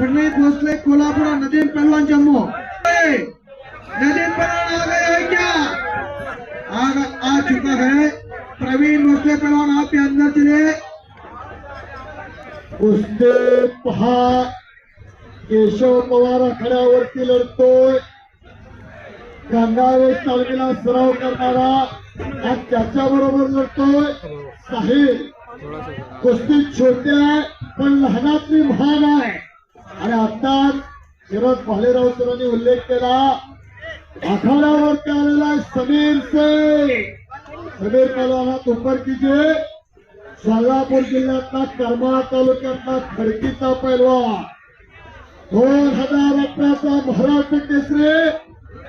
पंडित भोसले कोल्हापुर नदीम पहलवान जम्मू। ए, नदीम पहलवान आ गए हैं क्या? आ, आ चुका है। प्रवीण भोसले पहलवान आपके अंदर चले। कुस्ती पहा केशव पवार आखाड्यावरती लढतोय गंगावे तालमीला सराव करणारा आणि त्याच्याबरोबर लढतोय. साहिल कुस्ती छोटी आहे पण लहानातली महान आहे. आणि आता शरद भालेराव सरांनी उल्लेख केला आखाड्यावरती आलेला समीर सिंग समीर पलवाना तुंबरकीचे सोलापूर जिल्ह्यातला करमाळा तालुक्यातला खडकीचा पैलवान. दोन हजार अठराचा महाराष्ट्र केसरी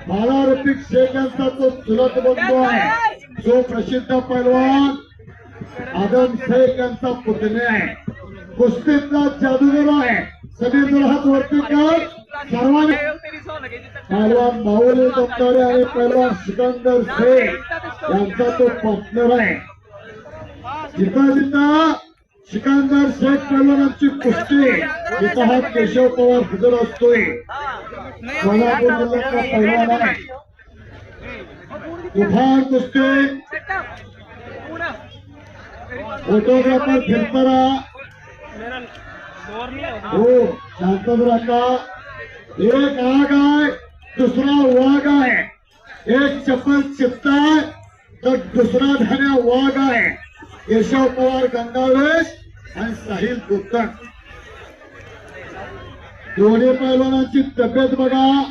बाला रफिक शेख यांचा तो चुलत बंधू आहे. जो प्रसिद्ध पैलवान आदम शेख यांचा पुतणे आहे. कुस्तीतला जादूगर आहे. सगळे हात वरती कर. सर्वांनी पैलवान माऊली दमदारे आणि पैलवान सिकंदर शेख यांचा तो पार्टनर आहे. जिथं जिथं सिकंदर शेख पैलवानांची कुस्ती तिथं हा केशव पवार हजर असतोय. सोलापूर जिल्ह्यातला पैलवान तुफान कुस्ती फोटोग्राफर फिरताना हो शांतच राखा एक आग आहे दुसरा वाघ आहे. एक चप्पल चिपताय तर दुसरा धान्या वाघ आहे. केशव पवार गंगावेश आणि साहिल गुप्ता. दोन्ही पैलवानांची तब्येत बघा.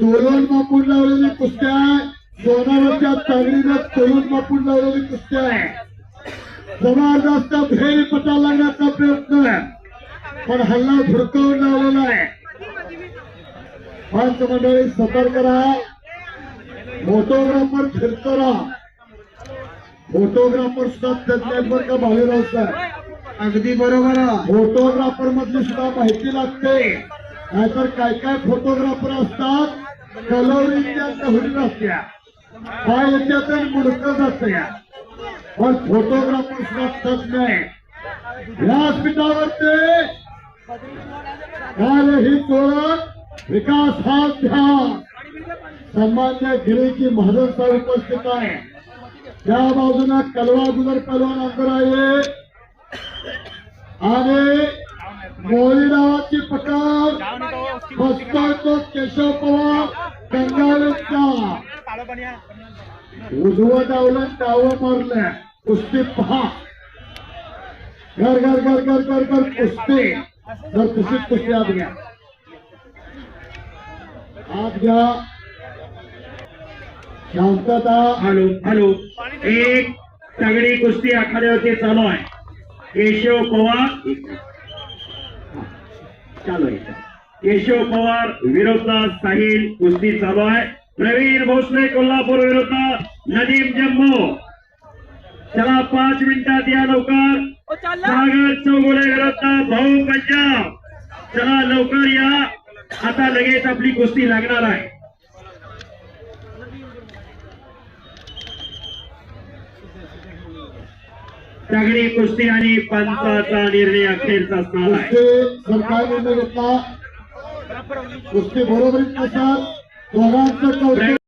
तोरण मापून लावलेली कुस्त्या. सोनावरच्या तागडीनं तोरण मापून लावलेली कुस्त्या. जबरदस्त फेरी पटा लागण्याचा प्रयत्न. आहे पण हल्ला धुडकावून लावलेला आहे. पंच मंडळी सतर्क राहा. फोटोग्राफर फिरतो राहा. फोटोग्राफर सुद्धा तज्ञ आहेत का भालेराव सर अगदी बरोबर फोटोग्राफर मधली सुद्धा माहिती लागते. नाहीतर काय काय फोटोग्राफर असतात? कलवरीच्या गहुरी असत्या. पाय येत्यात तर मुडकं जात या पण फोटोग्राफर सुद्धा तज्ञ आहे. व्यासपीठावरती ही ओळख विकास हा ध्यान सन्मान्य गिरीची महाजन साहेब उपस्थित आहे. त्या बाजूला कलवा गुजर पहलवान अंतर आहे. आणि मोळी नावाची पकड बसतोय केशव पवार गंगावेचा उजवं डावलं डावं मारलं कुस्ती पहा. घर घर घर घर घर घर कुस्ती. जर कुस्तीत कुस्ती आत घ्या. आत घ्या. शांतता. Hello hello. एक तगडी कुस्ती आखाड्यावरती चालू आहे. केशव पवार चालू आहे केशव पवार विरोधात साहिल कुस्ती चालू आहे. प्रवीण भोसले कोल्हापूर विरोधात नदीम जम्मू. चला पाच मिनिटात या लवकर. सागर चौगुले विरोधात भाऊ पंजाब. चला लवकर या. आता लगेच आपली कुस्ती लागणार आहे. तगडी कुस्ती आणि पंचाचा निर्णय अखेरचा असणार आहे कुस्ती निर्णय घेतला. कुस्ती बरोबरीत नसाल दोघांचं